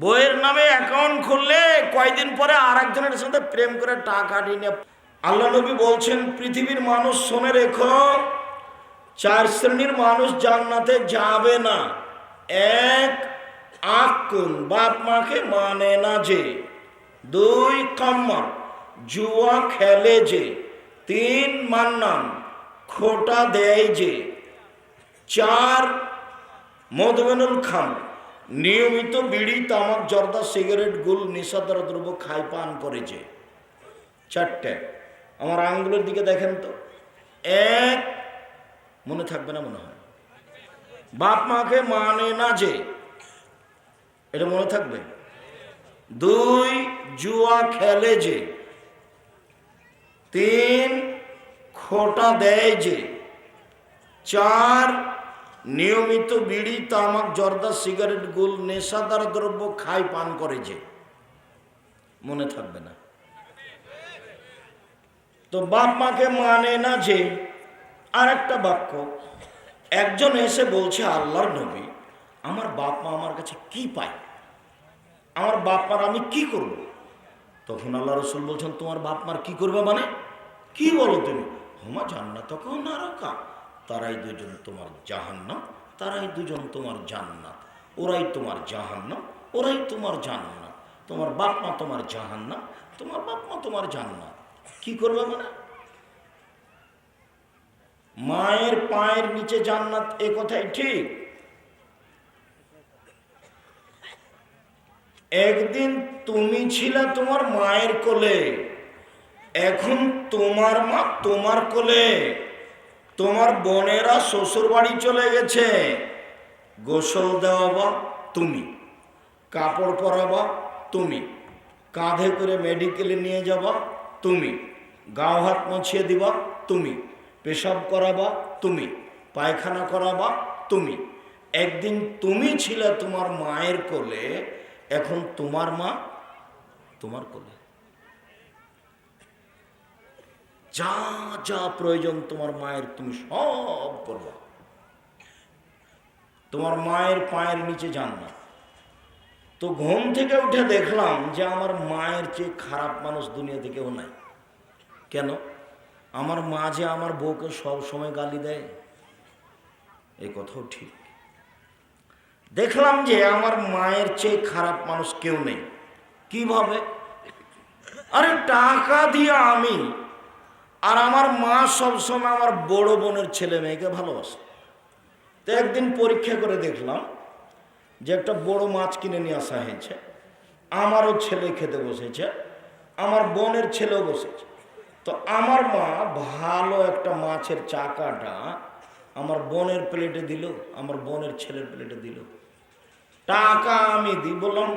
বইয়ের নামে অ্যাকাউন্ট খুললে কয়দিন পরে আর একজনের সাথে প্রেম করে টাকা নিয়ে আল্লাহ নবী বলছেন, পৃথিবীর মানুষ শোনে রেখো, চার শ্রেণির মানুষ জান্নাতে যাবে না। এক আকুন বাপ মাকে মানে না যে। দুই কাম্মা জুয়া খেলে যে। তিন, মান্নান, খোটা দেয় যে। চার মধুবেনুল খান নিয়মিত বিড়ি, তামাক, জর্দা, সিগারেট, গুল নিশাদার দ্রব্য খাই পান করেছে চারটে। আমার আঙ্গুলের দিকে দেখেন তো। এক, মনে থাকবে না মনে হয়। বাপ মাকে মানে না যে। এটা মনে থাকবে? দুই, জুয়া খেলে যে। তিন, খোটা দেয় যে। চার নিয়মিত বিড়ি, তামাক, জর্দা, সিগারেট, গুল, নেশাদার দ্রব্য খাই, পান করে যে। মনে থাকবে না। তো বাপ মাকে মানে না যে আর একটা বাক্য, একজন এসে বলছে, আল্লাহর নবী, আমার বাপ মা আমার কাছে কি পায়? আমার বাপ মার আমি কি করব? তখন আল্লাহ রসুল বলছেন, তোমার বাপ মার কি করবে মানে? কি বলো তুমি? হোমা জান্নাত না রাখা তারাই দুজন তোমার জাহান্নাম, তারাই দুজন তোমার জান্নাত। ওরাই তোমার জাহান্নাম, ওরাই তোমার জান্নাত। তোমার বাপ মা তোমার জাহান্নাম, তোমার বাপ মা তোমার জান্নাত। কি করবে মানে? মায়ের পায়ের নিচে জান্নাত এ কথাই ঠিক। একদিন তুমি ছিলে তোমার মায়ের কোলে, এখন তোমার মা তোমার কোলে। তোমার বোনেরা শ্বশুর বাড়ি চলে গেছে। গোসল দেওয়াবা তুমি, কাপড় পরাবা তুমি, কাঁধে করে মেডিকেলে নিয়ে যাবা তুমি, গাও হাত মুছিয়ে দিবা তুমি, পেশাব করাবা তুমি, পায়খানা করাবা তুমি। একদিন তুমি ছিলে তোমার মায়ের কোলে, এখন তোমার মা তোমার কোলে। যা যা প্রয়োজন তোমার মায়ের তুমি সব করবা। তোমার মায়ের পায়ের নিচে যান না। তো ঘুম থেকে উঠে দেখলাম যে আমার মায়ের চেয়ে খারাপ মানুষ দুনিয়াতে কেউ নাই। কেন? আমার মা যে আমার বউকে সব সময় গালি দেয় এই কথাও ঠিক। দেখলাম যে আমার মায়ের চেয়ে খারাপ মানুষ কেউ নেই। কীভাবে? আরে টাকা দিয়ে আমি আর আমার মা সবসময় আমার বড় বোনের ছেলে মেয়েকে ভালোবাসে। তো একদিন পরীক্ষা করে দেখলাম যে একটা বড় মাছ কিনে নিয়ে আসা হয়েছে। আমারও ছেলে খেতে বসেছে, আমার বোনের ছেলেও বসেছে। তো আমার মা ভালো একটা মাছের চাকাটা আমার বোনের প্লেটে দিল, আমার বোনের ছেলের প্লেটে দিল। টাকা আমি দিই, বললাম,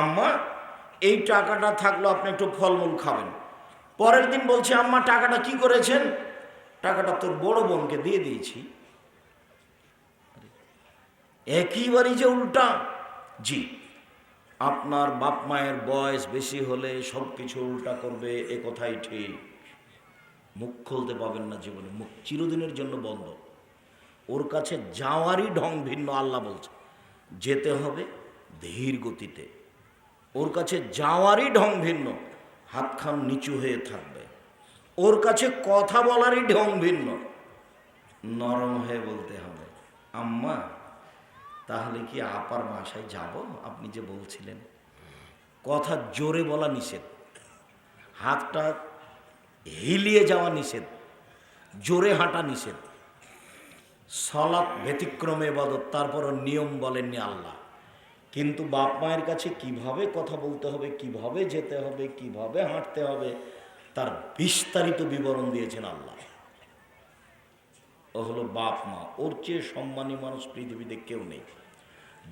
আম্মা, এই টাকাটা থাকল আপনি একটু ফলমূল খাবেন। পরের দিন বলছে, আম্মা, টাকাটা কি করেছেন? টাকাটা তোর বড় বোনকে দিয়ে দিয়েছি। একইবারই যে উল্টা। জি, আপনার বাপ মায়ের বয়স বেশি হলে সব কিছু উল্টা করবে, এ কথাই ঠিক। মুখ খুলতে পাবেন না জীবনে, মুখ চিরদিনের জন্য বন্ধ। ওর কাছে যাওয়ারই ঢং ভিন্ন, আল্লাহ বলছে। যেতে হবে ধীর গতিতে। ওর কাছে যাওয়ারই ঢং ভিন্ন। হাতখান নিচু হয়ে থাকবে। ওর কাছে কথা বলারই ঢং ভিন্ন। নরম হয়ে বলতে হবে, আম্মা, তাহলে কি আপার বাসায় যাব? আপনি যে বলছিলেন। কথা জোরে বলা নিষেধ। হাতটা হিলিয়ে যাওয়া নিষেধ। জোরে হাঁটা নিষেধ। সলাৎ ব্যতিক্রমে এবাদত তারপরও নিয়ম বলেননি আল্লাহ। কিন্তু বাপ মায়ের কাছে কীভাবে কথা বলতে হবে, কীভাবে যেতে হবে, কীভাবে হাঁটতে হবে, তার বিস্তারিত বিবরণ দিয়েছেন আল্লাহ। ও হলো বাপ মা, ওর চেয়ে সম্মানী মানুষ পৃথিবীতে কেউ নেই।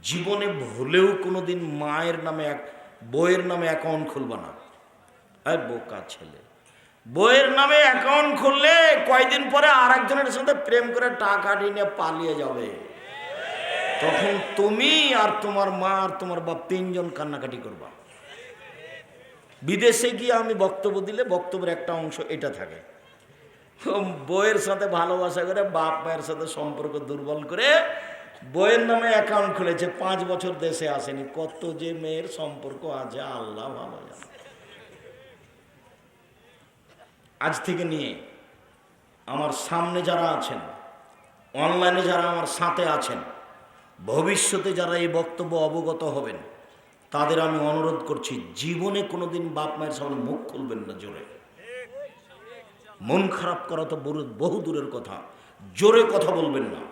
জীবনে ভুলেও কোনোদিন মায়ের নামে এক বইয়ের নামে অ্যাকাউন্ট খুলবা না। আর বোকা ছেলে। বইয়ের নামে অ্যাকাউন্ট খুললে কয়দিন পরে আর একজনের সাথে প্রেম করে টাকা নিয়ে পালিয়ে যাবে। তখন তুমি আর তোমার মা আর তোমার বাপ তিনজন কান্নাকাটি করবা। বিদেশে গিয়ে আমি বক্তব্য দিলে বক্তব্যের একটা অংশ এটা থাকে। বইয়ের সাথে ভালোবাসা করে বাপ মায়ের সাথে সম্পর্ক দুর্বল করে বইয়ের নামে অ্যাকাউন্ট খুলেছে, পাঁচ বছর দেশে আসেনি। কত যে মেয়ের সম্পর্ক আছে, আল্লাহ ভালো জানে। আজ থেকে নিয়ে আমার সামনে যারা আছেন অনলাইনে যারা আমার সাথে আছেন ভবিষ্যতে যারা এই বক্তব্য অবগত হবেন, তাদের আমি অনুরোধ করছি, জীবনে কোনোদিন বাপ মায়ের সামনে মুখ খুলবেন না জোরে। মন খারাপ করা তো বহু দূরের কথা। জোরে কথা বলবেন না।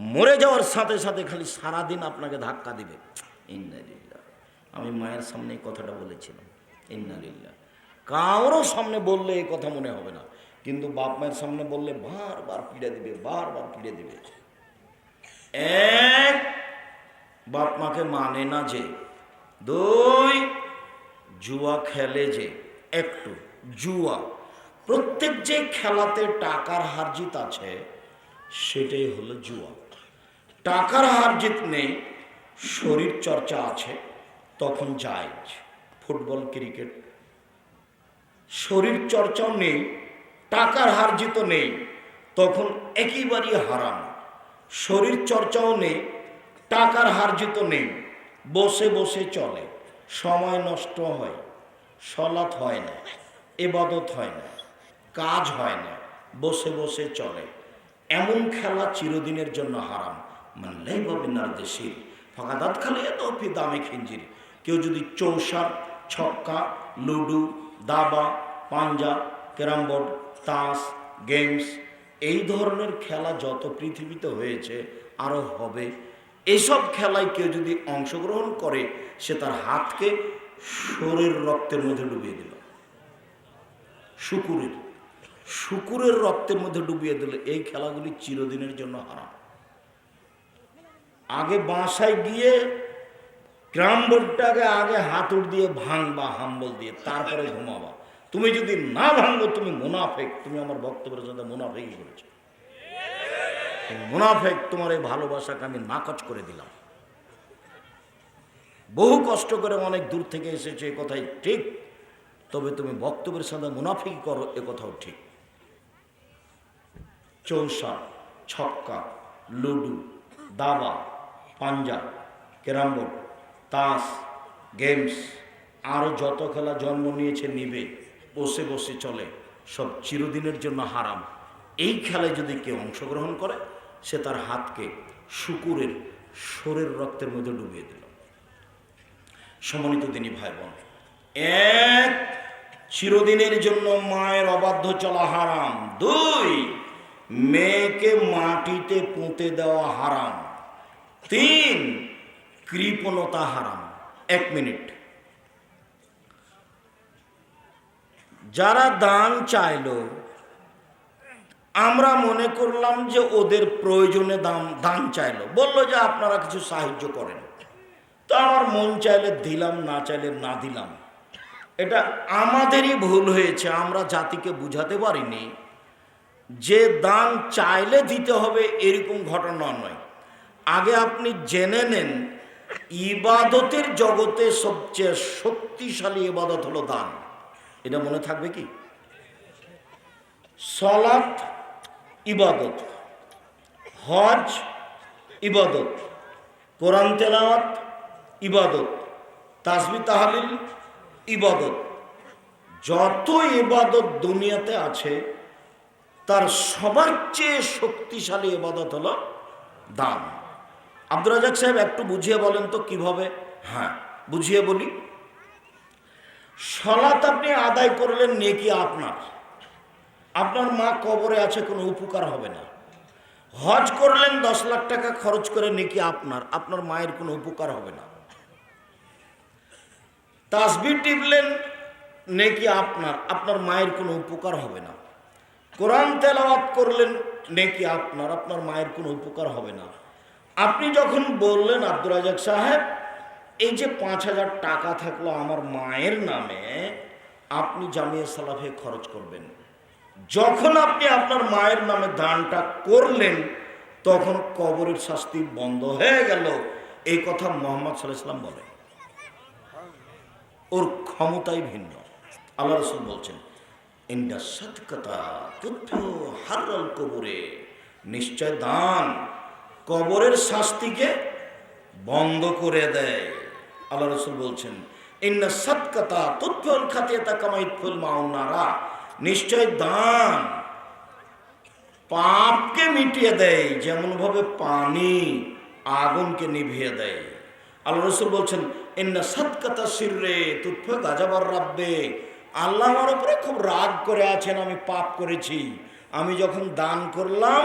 মরে যাওয়ার সাথে সাথে খালি সারাদিন আপনাকে ধাক্কা দিবে। ইন্নালিল্লাহ আমি মায়ের সামনে কথাটা বলেছিলাম। ইন্নালিল্লাহ কারোর সামনে বললে এই কথা মনে হবে না। কিন্তু বাপ মায়ের সামনে বললে বারবার পিড়ে দিবে, বারবার পিড়ে দিবে। এক, বাপ মাকে মানে না যে। দুই, জুয়া খেলে যে। একটু, জুয়া। প্রত্যেক যে খেলাতে টাকার হারজিত আছে, সেটাই হলো জুয়া। টাকার হারজিত নেই, শরীর চর্চা আছে, তখন যায় ফুটবল, ক্রিকেট। শরীর চর্চাও নেই, টাকার হারজিত নেই, তখন একেবারেই হারাম শরীর চর্চাও নেই, টাকার হারজিত নেই, বসে বসে চলে, সময় নষ্ট হয়, সলাৎ হয় না, এবাদত হয় না, কাজ হয় না, বসে বসে চলে। এমন খেলা চিরদিনের জন্য হারাম। মানলেই পাবে নার্দেশি ফাঁকা দাঁত খালে এত ফি দামে খিঞ্জির। কেউ যদি চৌসার, ছক্কা, লুডু, দাবা, পাঞ্জা, ক্যারাম বোর্ড, তাস, গেমস এই ধরনের খেলা যত পৃথিবীতে হয়েছে আরও হবে। এসব খেলায় কেউ যদি অংশগ্রহণ করে, সে তার হাতকে শরীর রক্তের মধ্যে ডুবিয়ে দিল। শুকুরের শুকুরের রক্তের মধ্যে ডুবিয়ে দিলে। এই খেলাগুলি চিরদিনের জন্য হারাম। আগে বাসায় গিয়ে গ্রাম বোর্ডটাকে আগে হাতুড় দিয়ে ভাঙবা হাম্বল দিয়ে, তারপরে ঘুমাবা। তুমি যদি না ভাঙবো তুমি মুনাফেক। তুমি আমার বক্তব্যের সাথে মুনাফেকই করেছ মুনাফেক তোমার এই ভালোবাসাকে আমি নাকচ করে দিলাম। বহু কষ্ট করে অনেক দূর থেকে এসেছে এ কথাই ঠিক, তবে তুমি বক্তব্যের সাথে মুনাফিক করো, এ কথাও ঠিক। চৌসা, ছক্কা, লুডু, দাবা, পাঞ্জা ক্যারামবোর্ড তাস, গেমস আরও যত খেলা জন্ম নিয়েছে নিবে। বসে বসে চলে, সব চিরদিনের জন্য হারাম। এই খেলায় যদি কেউ অংশগ্রহণ করে, সে তার হাতকে শুকুরের শরীর রক্তের মধ্যে ডুবিয়ে দিল। সমন্বিত দিনী ভাই বোন এক, চিরদিনের জন্য মায়ের অবাধ্য চলা হারাম। দুই, মেয়েকে মাটিতে পুঁতে দেওয়া হারাম। তিন, কৃপণতা হারাম। এক মিনিট। যারা দান চাইলো, আমরা মনে করলাম যে ওদের প্রয়োজনে দাম, দান চাইলো। বলল যে আপনারা কিছু সাহায্য করেন। তো আমার মন চাইলে দিলাম, না চাইলে না দিলাম। এটা আমাদেরই ভুল হয়েছে, আমরা জাতিকে বুঝাতে পারিনি। যে দান চাইলে দিতে হবে, এরকম ঘটনা নয়। আগে আপনি জেনে নেন, ইবাদতের জগতে সবচেয়ে শক্তিশালী ইবাদত হলো দান। এটা মনে থাকবে কি? সলাৎ, ইবাদত। হজ, ইবাদত। কোরআন তেলাওয়াত, ইবাদত। তাসবি তাহালিল, ইবাদত। যত ইবাদত দুনিয়াতে আছে, তার সবার চেয়ে শক্তিশালী ইবাদত হলো দান। আব্দুর রাজাক সাহেব একটু বুঝিয়ে বলেন তো কীভাবে? হ্যাঁ বুঝিয়ে বলি। সলাৎ আপনি আদায় করলেন, নেকি আপনার? আপনার মা কবরে আছে, কোনো উপকার হবে না। হজ করলেন, দশ লাখ টাকা খরচ করে নেকি আপনার আপনার মায়ের কোনো উপকার হবে না। তাসবি টিপলেন, নেকি আপনার আপনার মায়ের কোনো উপকার হবে না। কোরআন তেলাওয়াত করলেন, নেকি আপনার আপনার মায়ের কোনো উপকার হবে না। আপনি যখন বললেন আব্দুল রাজাক সাহেব এই যে পাঁচ হাজার টাকা থাকল আমার মায়ের নামে, আপনি জামিয়া সালাফে খরচ করবেন। যখন আপনি আপনার মায়ের নামে দানটা করলেন, তখন কবরের শাস্তি বন্ধ হয়ে গেল। এই কথা মোহাম্মদ সাল্লাম বলে ওর ক্ষমতাই ভিন্ন। আল্লাহ রসুল বলছেন ইন্ডা সৎকতা তুথ্য হারল কবরে। নিশ্চয় দান কবরের শাস্তিকে বন্ধ করে দেয়। আল্লাহ রসুল বলছেন, ইন্না সৎকতা তুৎফল খাতিয়াতা কামাইতফুল মাউনারা নিশ্চয় দান পাপকে মিটিয়ে দেয় যেমন ভাবে পানি আগুনকে নিভিয়ে দেয়। আল্লাহ রসুল বলছেন, ইন্না সৎকতা শিররে তুৎফ গাজাবার রাব্বে। আল্লাহ আমার উপরে খুব রাগ করে আছেন, আমি পাপ করেছি। আমি যখন দান করলাম,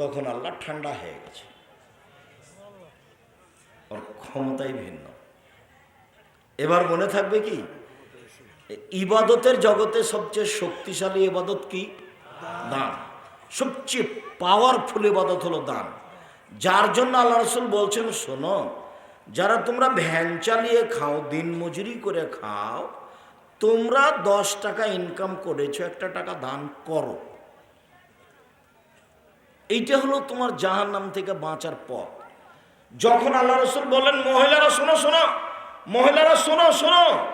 তখন আল্লাহ ঠান্ডা হয়ে গেছে। ওর ক্ষমতাই ভিন্ন। এবার মনে থাকবে কি? ইবাদতের জগতে সবচেয়ে শক্তিশালী ইবাদত কি? দান। সবচেয়ে পাওয়ারফুল ইবাদত হলো দান। যার জন্য আল্লাহ রসুল বলছেন, শোনো, যারা তোমরা ভ্যান চালিয়ে খাও, দিন মজুরি করে খাও, তোমরা দশ টাকা ইনকাম করেছ, একটা টাকা দান করো। এইটা হলো তোমার জাহান নাম থেকে বাঁচার পথ। যখন আল্লাহ রসুল বললেন, মহিলারা, শোনো শোনো মহিলারা, শোনো শোনো।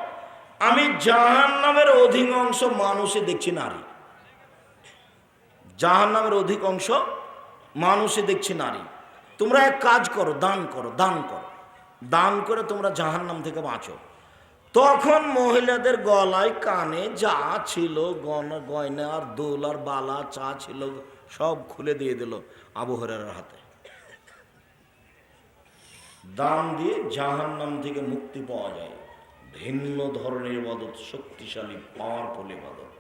আমি জাহান নামের অধিক অংশ মানুষে দেখছি নারী। জাহান নামের অধিক অংশ মানুষে দেখছি নারী। তোমরা এক কাজ করো, দান করো দান করো। দান করে তোমরা জাহান নাম থেকে বাঁচো। তখন মহিলাদের গলায় কানে যা ছিল গয়না গয়না আর দোল আর বালা, চা ছিল, সব খুলে দিয়ে দিল আবহরের হাতে। দান দিয়ে জাহান্নাম থেকে মুক্তি পাওয়া যায়। ভিন্ন ধরনের ইবাদত শক্তিশালী পাওয়ার পাওয়ারফুল ইবাদত।